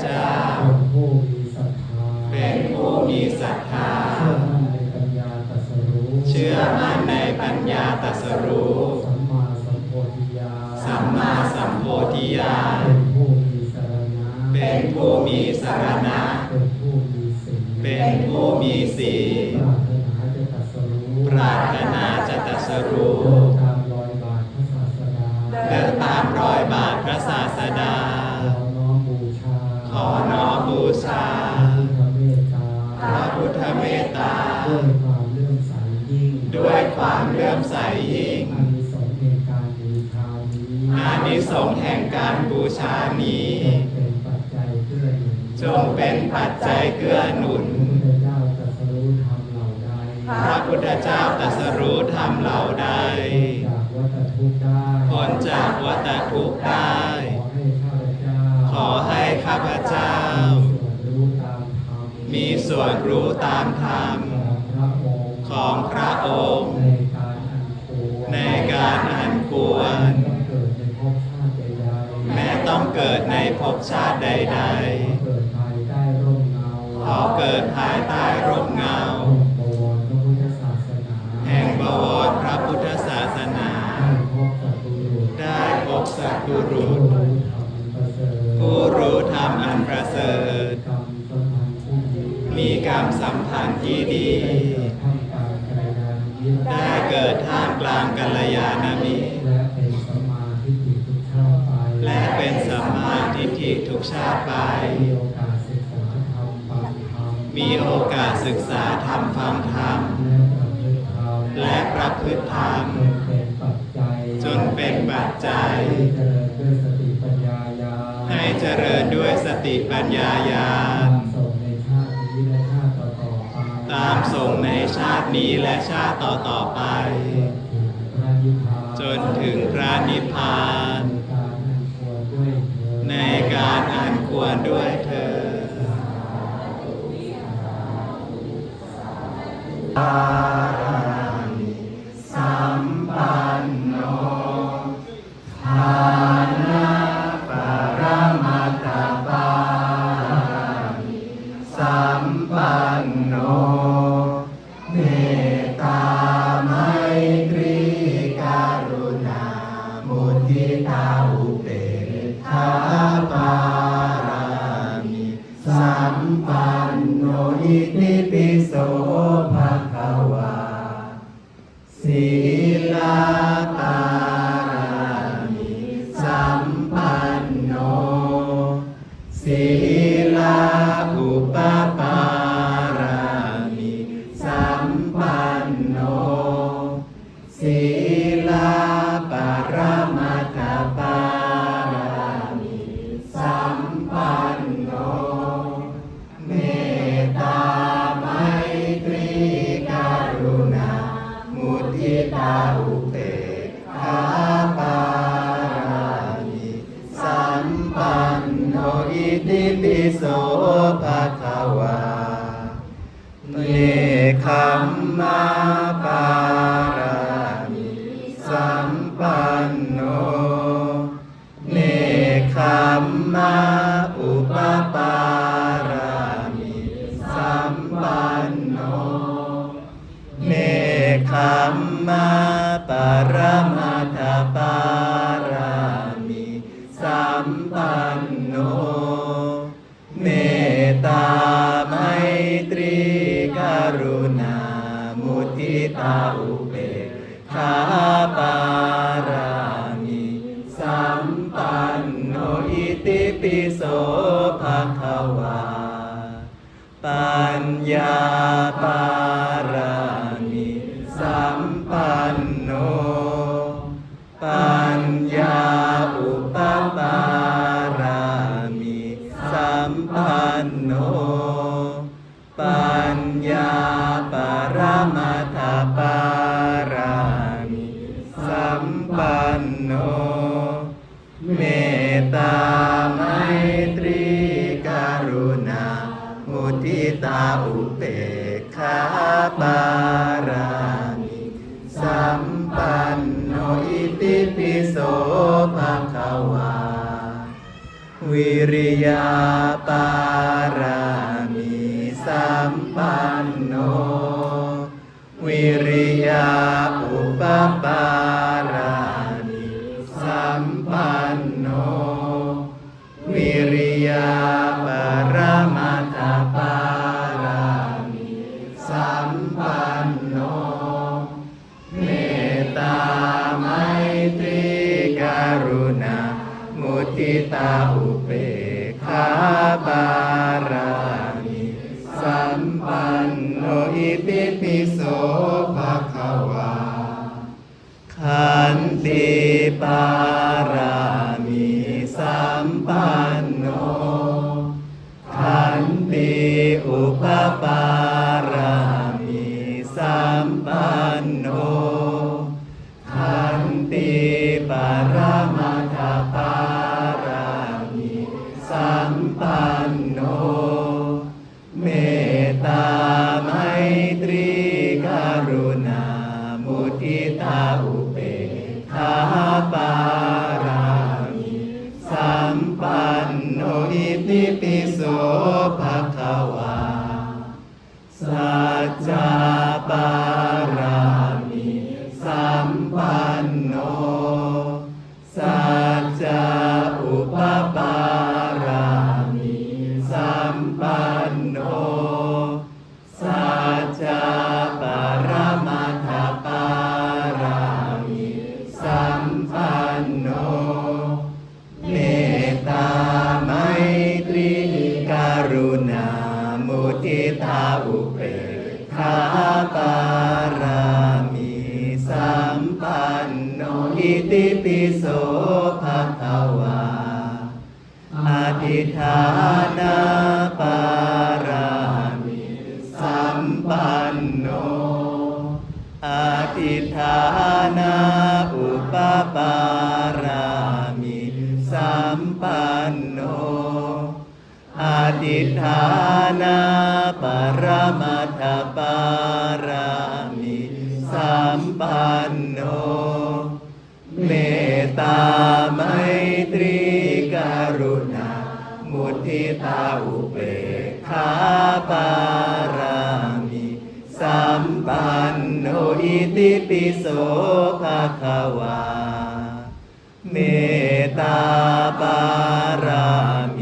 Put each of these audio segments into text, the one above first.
เจ้า เป็นผู้มีศรัทธาเป็นผู้มีศรัทธา เชื่อมั่นในปัญญาตรัสรู้เชื่อมั่นในปัญญาตรัสรู้ สัมมาสัมโพธิญาณสัมมาสัมโพธิญาณเป็นผู้มีสรณะเป็นผู้มีสารณะ เป็นผู้มีศีลเป็นผู้มีศีลปรารถนาจะตรัสรู้ปรารถนาจะตรัสรู้เดิน ความเลื่อมใสยิ่ง อานิสงส์แห่งการบูชานี้อานิสงส์แห่งการบูชานี้ จงเป็นปัจจัยเกื้อหนุนจงเป็นปัจจัยเกื้อหนุน พระพุทธเจ้าตรัสรู้ธรรมเราได้พระพุทธเจ้าตรัสรู้ธรรมเราได้จากวัฏทุกข์ได้พ้นจากวัฏทุกข์ได้ ขอให้ข้าพเจ้าขอให้ข้าพเจ้า มีส่วนรู้ตามธรรมมีส่วนรู้ตามธรรมของพระองค์ ของพระองค์ ในการอันควร แม้ต้องเกิดในภพชาติใดๆขอเกิดภายใต้ร่มเงา แห่งบวรพระพุทธศาสนา ได้พบสัตบุรุษผู้รู้ธรรมอันประเสริฐ มีกรรมสัมพันธ์ที่ดี ชาติไป มีโอกาสศึกษาธรรมฟังธรรมมีโอกาสศึกษาธรรมฟังธรรม และประพฤติธรรมและประพฤติธรรม จนเป็นปัจจัยจนเป็นปัจจัย ให้เจริญด้วยสติปัญญายาให้เจริญด้วยสติปัญญายาณตามส่งในชาตินี้และชาติต่อๆไปตามส่งในชาตินี้และชาติต่อๆไป จนถึงพระนิพพาน จนถึงพ ติปิโส วิริยาปารามิสัมปันโน วิริยาอุปป บารามีสัมปันโนอิปิปิโสภา โสภะคะวา สัจจาปา ทวาอธิธานาปารามิสัมปันโนอธิธานาอุปปารามิสัมปันโนอธิธานาปรมัตถปารา ทิตาอุเบกขาปารามิสัมปันโนอิติปิโสภะคะวา เมตตาปารามิ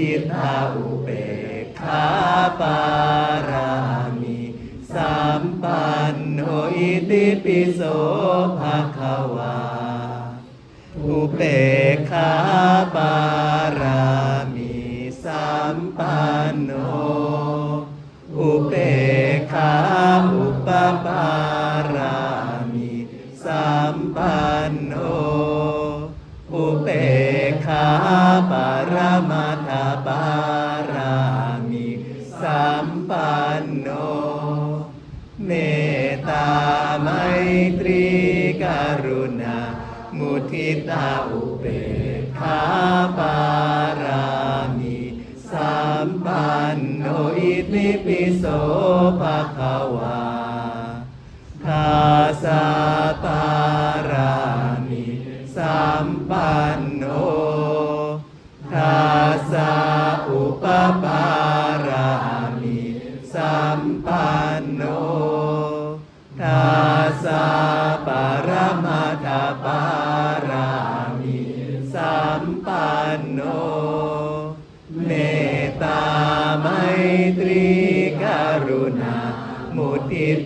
จิตาอุเบกขาปารามิสัมปันโนอิติปิโสภะคะคะวา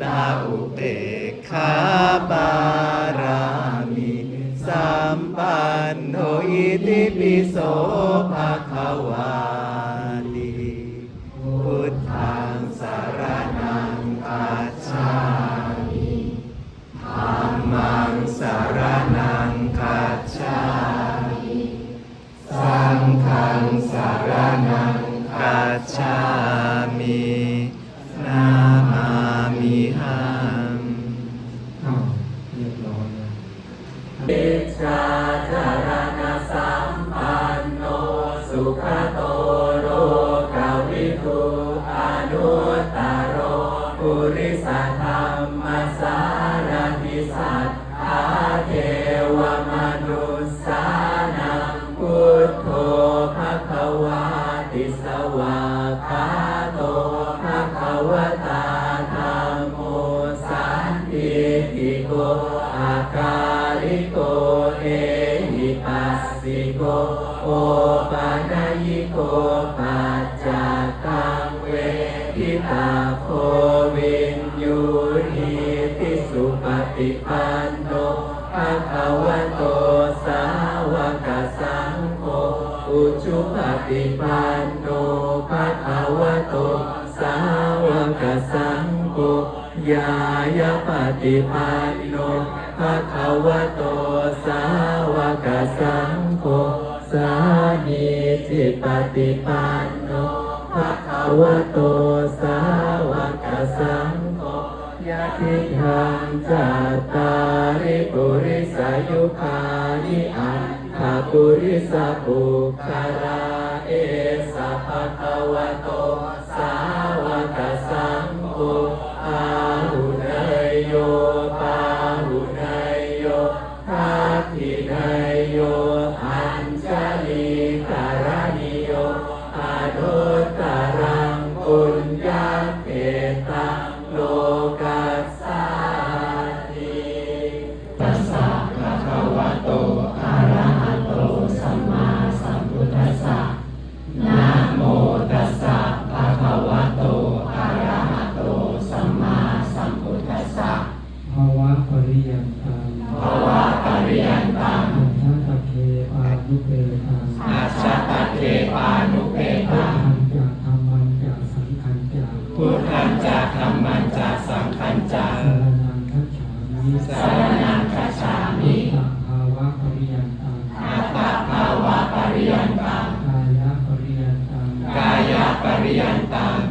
ทิตาอุเบกขาบารามิสัมปันโนอิติปิโสภะคะวา ยายาปฏิปันโนภะคะวะโตสาวกสังโฆสามีจิปฏิปันโนภะคะวะโตสาวกสังโฆยะทิทังจัตตาริปุริสายุคานิอันทาปุริสปุคาราเอสะภะคะวะโตสาวกสัง ปาหุนายโยทัพพินายโย อัญชลีการณิโยอนุตตรังปุญญาเขตัง ยันตัง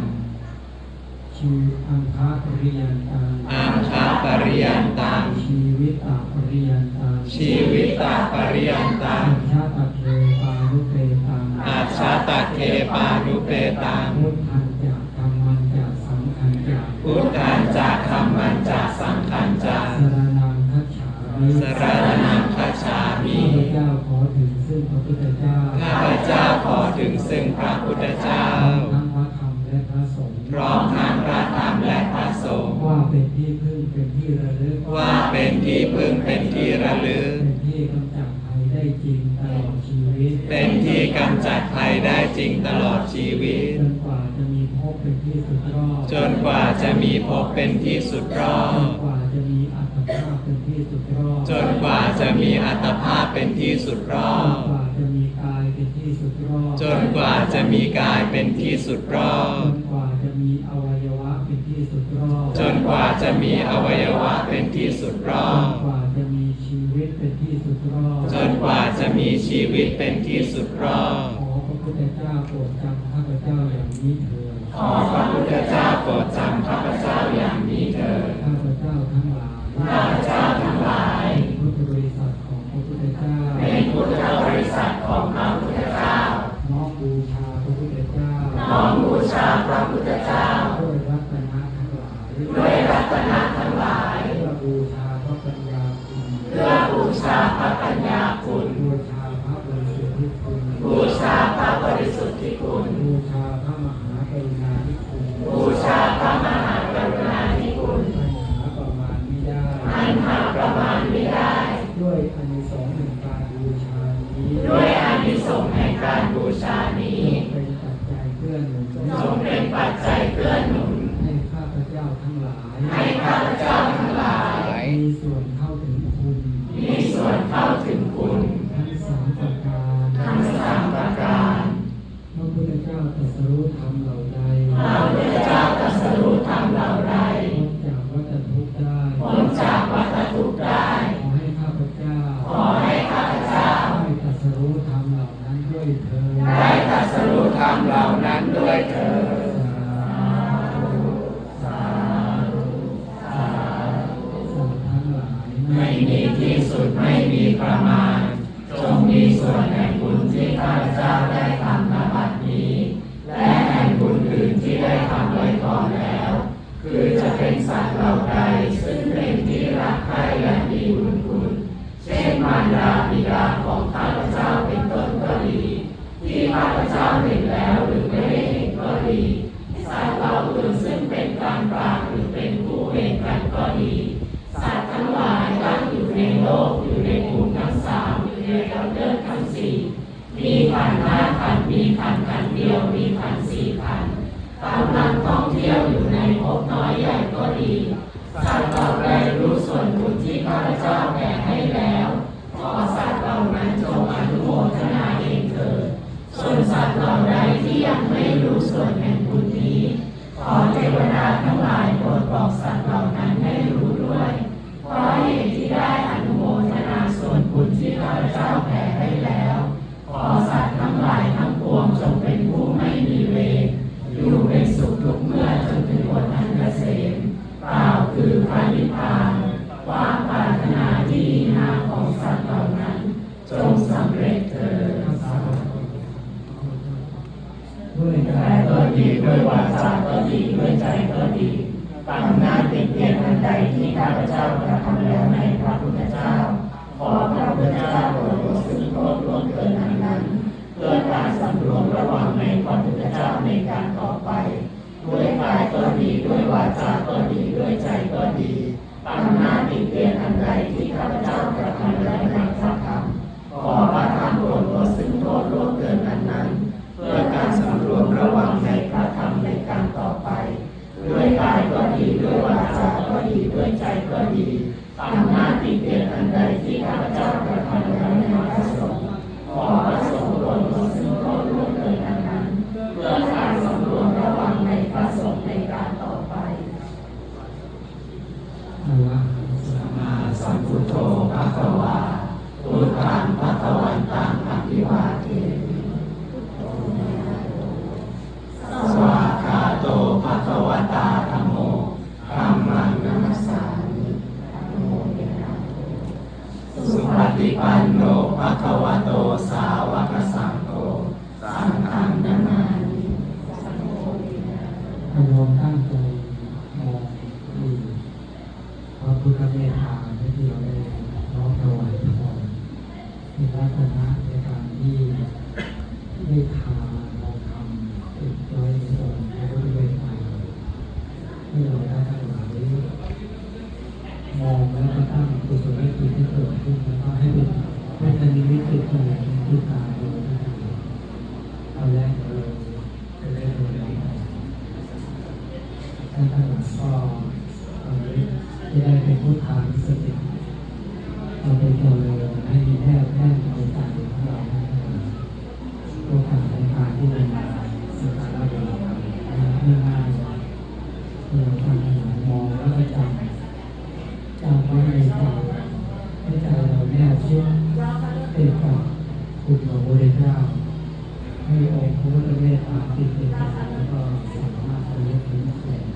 ชีอังคาปริยันตังอังคาปริยันตังชีวิตตปริยันตังชีวิตตาปริยันตังอัญชตเคปานุเปตังอาชาตเคปานุเปตังพุทธังจะธรรมันจะสังขันจะพุทธันจะธรรมันจะสังขันจะสารนังคัจฉามิสรณนังคัจฉามิข้าพเจ้าขอถึงซึ่งพระพุทธเจ้าข้าพเจ้าขอถึงซึ่งพระพุทธเจ้า ที่พึ่งเป็นที่ระลึกว่าเป็นที่พึ่งเป็นที่ระลึก เป็นที่กำจัดภัยได้จริงตลอดชีวิต เป็นที่กำจัดภัยได้จริงตลอดชีวิต จนกว่าจะมีภพเป็นที่สุดรอดจนกว่าจะมีภพเป็นที่สุดรอจดนกว่าจะมีอัตภาพเป็นที่สุดรอดจนกว่าจะมีอัตภาพเป็นที่สุดรอจนดกว่าจะมีกายเป็นที่สุดรอดจนกว่าจะมีกายเป็นที่สุดรอจดนกว่าจะมีอวัย จนกว่าจะมีอวัยวะเป็นที่สุดรอบจนกว่าจะมีชีวิตเป็นที่สุดรอบจนกว่าจะมีชีวิตเป็นที่สุดรอบขอพระพุทธเจ้าโปรดจำข้าพเจ้าอย่างนี้เถิดขอพระพุทธเจ้าโปรดจำข้าพเจ้าอย่างนี้เถิดข้าพเจ้าทั้งหลายัจจัยเกื้อหนุนให้ข้าพเจ้าทั้งหลายให้ข้าพเจ้าา ที่ข้าพเจ้ากระทำแล้วในพระพุทธเจ้า ขอพระพุทธเจ้าโปรดรู้สึกโปรดรวมเกินอันนั้นเพื่อการสำรวมระวังในพระพุทธเจ้าในการต่อไป ด้วยกายก็ดีด้วยวาจาก็ดีด้วยใจก็ดีตามหน้าติเตียนอันใดที่ข้าพเจ้า ที่ได้ทาเราทำติดนร้อยองค์แล้วก็ด้วยไปที่เราได้ทั้งหลายมองแล้วก็ตั้งกุศลจิตที่เกิดขึ้นแล้วก็ให้เป็นให้เป็นนิมิตเป็นตัว ด็คุณพระพุทจาคให้องค์พระพุทธเมตตาติดติดแล้วก็สามารถเลี้ยงดูแสง